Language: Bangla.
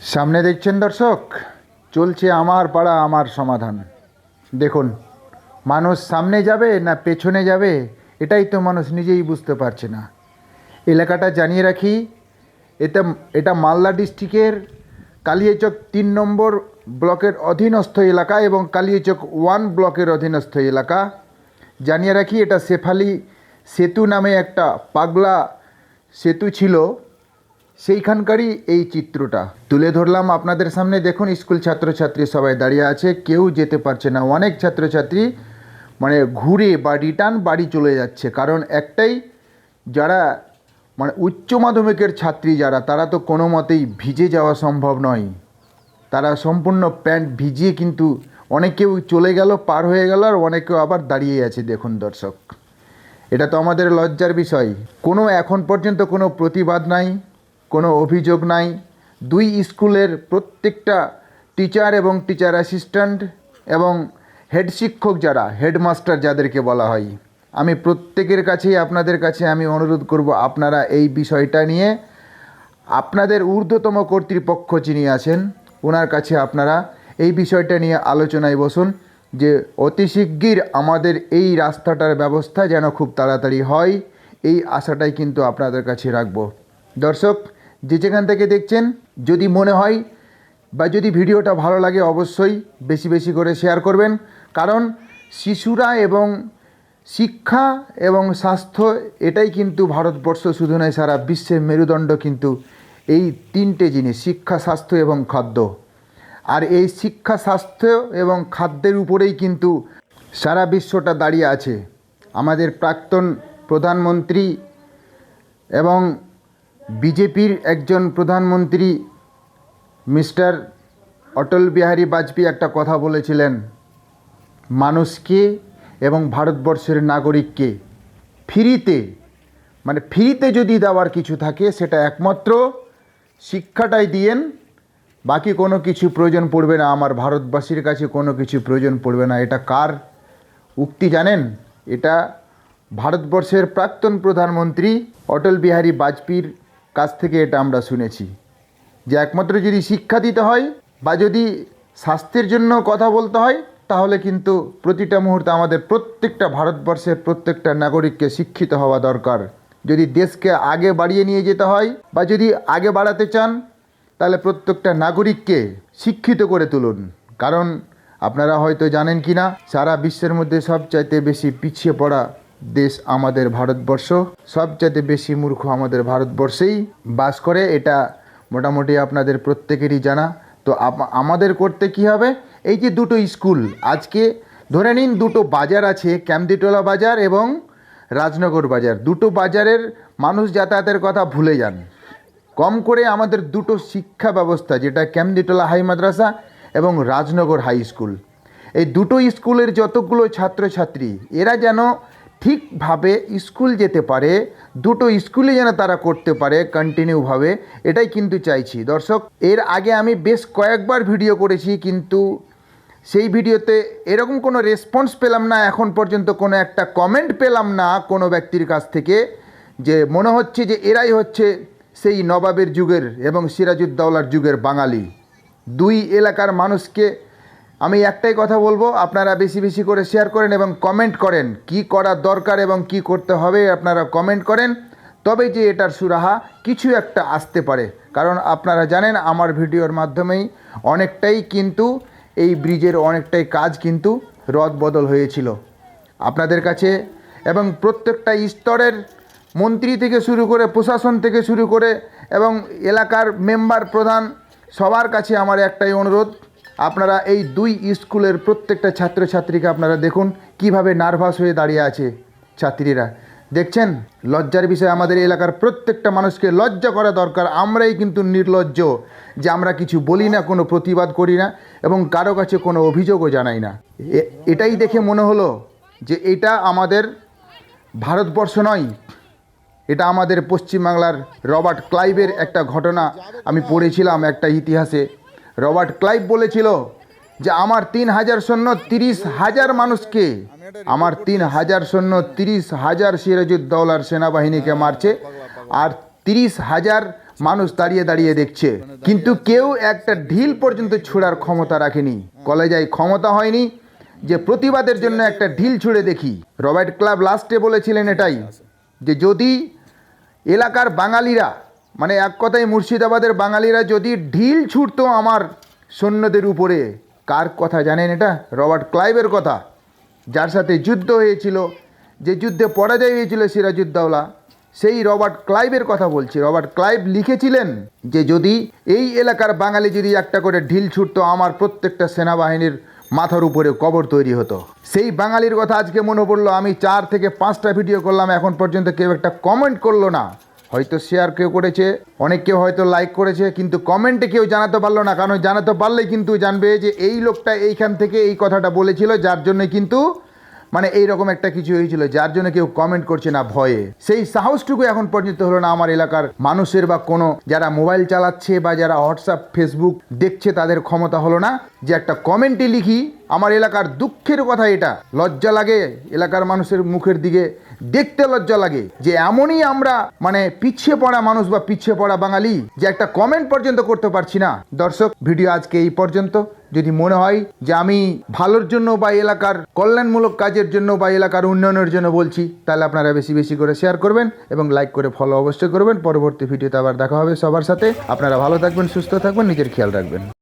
সামনে দেখছেন দর্শক? চলছে আমার পাড়া, আমার সমাধান। দেখুন, মানুষ সামনে যাবে না পেছনে যাবে, এটাই তো মানুষ নিজেই বুঝতে পারছে না। এলাকাটা জানিয়ে রাখি, এটা এটা মালদা ডিস্ট্রিক্টের কালিয়াচক তিন নম্বর ব্লকের অধীনস্থ এলাকা এবং কালিয়াচক ওয়ান ব্লকের অধীনস্থ এলাকা। জানিয়ে রাখি, এটা শেফালি সেতু নামে একটা পাগলা সেতু ছিল। সেইখানকারই এই চিত্রটা। তুলে ধরলাম আপনাদের সামনে। দেখুন, স্কুল ছাত্রছাত্রী সবাই দাঁড়িয়ে আছে। কেউ যেতে পারছে না। অনেক ছাত্রছাত্রী মানে ঘুরে বা রিটার্ন বাড়ি চলে যাচ্ছে। কারণ একটাই, যারা মানে উচ্চ মাধ্যমিকের ছাত্রী যারা, তারা তো কোনো মতেই ভিজে যাওয়া সম্ভব নয়। তারা সম্পূর্ণ প্যান্ট ভিজিয়ে কিন্তু অনেকেও চলে গেল, পার হয়ে গেল, আর অনেকেও আবার দাঁড়িয়ে আছে। দেখুন দর্শক, এটা তো আমাদের লজ্জার বিষয়। কোনো এখন পর্যন্ত কোনো প্রতিবাদ নাই। কোনো অভিযোগ নাই। দুই স্কুলের প্রত্যেকটা টিচার এবং টিচার অ্যাসিস্ট্যান্ট এবং হেড শিক্ষক যারা, হেডমাস্টার যাদেরকে বলা হয়। আমি প্রত্যেকের কাছেই আপনাদের কাছে আমি অনুরোধ করব, আপনারা এই বিষয়টা নিয়ে আপনাদের ঊর্ধ্বতম কর্তৃপক্ষ যিনি আছেন ওনার কাছে আপনারা এই বিষয়টা নিয়ে আলোচনায় বসুন যে অতি শিগগির আমাদের এই রাস্তাটার ব্যবস্থা যেন খুব তাড়াতাড়ি হয়, এই আশাটাই কিন্তু আপনাদের কাছে রাখব। দর্শক যে যেখান থেকে দেখছেন, যদি মনে হয় বা যদি ভিডিওটা ভালো লাগে, অবশ্যই বেশি বেশি করে শেয়ার করবেন। কারণ শিশুরা এবং শিক্ষা এবং স্বাস্থ্য এটাই কিন্তু ভারতবর্ষ শুধু নয়, সারা বিশ্বের মেরুদণ্ড কিন্তু এই তিনটে জিনিস, শিক্ষা, স্বাস্থ্য এবং খাদ্য। আর এই শিক্ষা, স্বাস্থ্য এবং খাদ্যের উপরেই কিন্তু সারা বিশ্বটা দাঁড়িয়ে আছে। আমাদের প্রাক্তন প্রধানমন্ত্রী এবং বিজেপির একজন প্রধানমন্ত্রী মিস্টার অটল বিহারী বাজপেয়ী একটা কথা বলেছিলেন, মানুষকে এবং ভারতবর্ষের নাগরিককে ফ্রিতে মানে ফ্রিতে যদি দেওয়ার কিছু থাকে, সেটা একমাত্র শিক্ষাটাই দিয়েন, বাকি কোনো কিছু প্রয়োজন পড়বে না। আমার ভারতবাসীর কাছে কোনো কিছু প্রয়োজন পড়বে না। এটা কার উক্তি জানেন? এটা ভারতবর্ষের প্রাক্তন প্রধানমন্ত্রী অটল বিহারী বাজপেয়ীর কাছ থেকে এটা আমরা শুনেছি যে একমাত্র যদি শিক্ষা দিতে হয় বা যদি স্বাস্থ্যের জন্য কথা বলতে হয়, তাহলে কিন্তু প্রতিটা মুহূর্তে আমাদের প্রত্যেকটা ভারতবর্ষের প্রত্যেকটা নাগরিককে শিক্ষিত হওয়া দরকার। যদি দেশকে আগে বাড়িয়ে নিয়ে যেতে হয় বা যদি আগে বাড়াতে চান, তাহলে প্রত্যেকটা নাগরিককে শিক্ষিত করে তুলুন। কারণ আপনারা হয়তো জানেন কি না সারা বিশ্বের মধ্যে সবচাইতে বেশি পিছিয়ে পড়া দেশ আমাদের ভারতবর্ষ সবচেয়ে বেশি মূর্খ আমাদের ভারতবর্ষেই বাস করে। এটা মোটামুটি আপনাদের প্রত্যেকেরই জানা। তো আমাদের করতে কি হবে? এই যে দুটো স্কুল, আজকে ধরে নিন দুটো বাজার আছে, ক্যামদিটোলা বাজার এবং রাজনগর বাজার। দুটো বাজারের মানুষ যাতায়াতের কথা ভুলে যান। কম করে আমাদের দুটো শিক্ষা ব্যবস্থা, যেটা ক্যামদিটোলা হাই মাদ্রাসা এবং রাজনগর হাই স্কুল। এই দুটো স্কুলের যতগুলো ছাত্রছাত্রী, এরা যেন ঠিকভাবে স্কুল যেতে পারে, দুটো স্কুলে যেন তারা করতে পারে কন্টিনিউভাবে এটাই কিন্তু চাইছি। দর্শক, এর আগে আমি বেশ কয়েকবার ভিডিও করেছি, কিন্তু সেই ভিডিওতে এরকম কোনো রেসপন্স পেলাম না, এখন পর্যন্ত কোনো একটা কমেন্ট পেলাম না কোনো ব্যক্তির কাছ থেকে, যে মনে হচ্ছে যে এরাই হচ্ছে সেই নবাবের যুগের এবং সিরাজউদ্দৌলার যুগের বাঙালি। দুই এলাকার মানুষকে আমি একটাই কথা বলব, আপনারা বেশি বেশি করে শেয়ার করেন এবং কমেন্ট করেন, কি করা দরকার এবং কি করতে হবে আপনারা কমেন্ট করেন। তবে যে এটার সুরাহা কিছু একটা আসতে পারে, কারণ আপনারা জানেন আমার ভিডিওর মাধ্যমেই অনেকটাই কিন্তু এই ব্রিজের অনেকটাই কাজ কিন্তু রদ বদল হয়েছিল। আপনাদের কাছে এবং প্রত্যেকটা স্তরের মন্ত্রী থেকে শুরু করে প্রশাসন থেকে শুরু করে এবং এলাকার মেম্বার প্রধান সবার কাছে আমার একটাই অনুরোধ আপনারা এই দুই স্কুলের প্রত্যেকটা ছাত্রছাত্রীকে আপনারা দেখুন কীভাবে নার্ভাস হয়ে দাঁড়িয়ে আছে ছাত্রীরা। দেখছেন? লজ্জার বিষয়ে, আমাদের এলাকার প্রত্যেকটা মানুষকে লজ্জা করা দরকার, আমরাই কিন্তু নির্লজ্জ যে আমরা কিছু বলি না, কোনো প্রতিবাদ করি না এবং কারও কাছে কোনো অভিযোগও জানাই না। এটাই দেখে মনে হলো যে এটা আমাদের ভারতবর্ষ নয়, এটা আমাদের পশ্চিমবাংলার রবার্ট ক্লাইভের একটা ঘটনা আমি পড়েছিলাম একটা ইতিহাসে। রবার্ট ক্লাইভ বলেছিল যে আমার তিন হাজার সৈন্য তিরিশ হাজার মানুষকে, আমার তিন হাজার সৈন্য তিরিশ হাজার সিরাজুদ্দৌলার সেনাবাহিনীকে মারছে আর তিরিশ হাজার মানুষ দাঁড়িয়ে দাঁড়িয়ে দেখছে। কিন্তু কেউ একটা ঢিল পর্যন্ত ছোড়ার ক্ষমতা রাখেনি। কলেজায় ক্ষমতা হয়নি যে প্রতিবাদের জন্য একটা ঢিল ছুঁড়ে দেখি। রবার্ট ক্লাব লাস্টে বলেছিলেন এটাই যে যদি এলাকার বাঙালিরা মানে এক কথায় মুর্শিদাবাদের বাঙালিরা যদি ঢিল ছুটতো আমার সৈন্যদের উপরে, কার কথা জানেন এটা? রবার্ট ক্লাইভের কথা, যার সাথে যুদ্ধ হয়েছিল, যে যুদ্ধে পরাজয় হয়েছিল সিরাজউদ্দৌলা, সেই রবার্ট ক্লাইভের কথা বলছি। রবার্ট ক্লাইভ লিখেছিলেন যে যদি এই এলাকার বাঙালি যদি একটা করে ঢিল ছুটতো, আমার প্রত্যেকটা সেনাবাহিনীর মাথার উপরে কবর তৈরি হতো। সেই বাঙালির কথা আজকে মনে পড়ল, আমি চার থেকে পাঁচটা ভিডিও করলাম, এখন পর্যন্ত কেউ একটা কমেন্ট করল না। হয়তো শেয়ার কেউ করেছে, অনেক কেউ হয়তো লাইক করেছে, কিন্তু কমেন্টে কেউ জানাতে পারল না, কারণ জানাতে পারলেই কিন্তু জানবে যে এই লোকটা এইখান থেকে এই কথাটা বলেছিল, যার জন্য কিন্তু মানে এই রকম একটা কিছু হয়েছিল, যার জন্য কেউ কমেন্ট করছে না ভয়ে। সেই সাহসটুকু এখন পর্যন্ত হলো না আমার এলাকার মানুষের বা কোনো যারা মোবাইল চালাচ্ছে বা যারা হোয়াটসঅ্যাপ ফেসবুক দেখছে, তাদের ক্ষমতা হলো না যে একটা কমেন্টে লিখি, আমার এলাকার দুঃখের কথা এটা। লজ্জা লাগে এলাকার মানুষের মুখের দিকে দেখতে লজ্জা লাগে যে এমনই আমরা মানে পিছিয়ে পড়া মানুষ বা পিছিয়ে পড়া বাঙালি যে একটা কমেন্ট পর্যন্ত করতে পারছি না। দর্শক ভিডিও আজকে এই পর্যন্ত। যদি মনে হয় যে আমি ভালোর জন্য বা এলাকার কল্যাণমূলক কাজের জন্য বা এলাকার উন্নয়নের জন্য বলছি, তাহলে আপনারা বেশি বেশি করে শেয়ার করবেন এবং লাইক করে ফলো অবশ্যই করবেন। পরবর্তী ভিডিওতে আবার দেখা হবে সবার সাথে। আপনারা ভালো থাকবেন, সুস্থ থাকবেন, নিজের খেয়াল রাখবেন।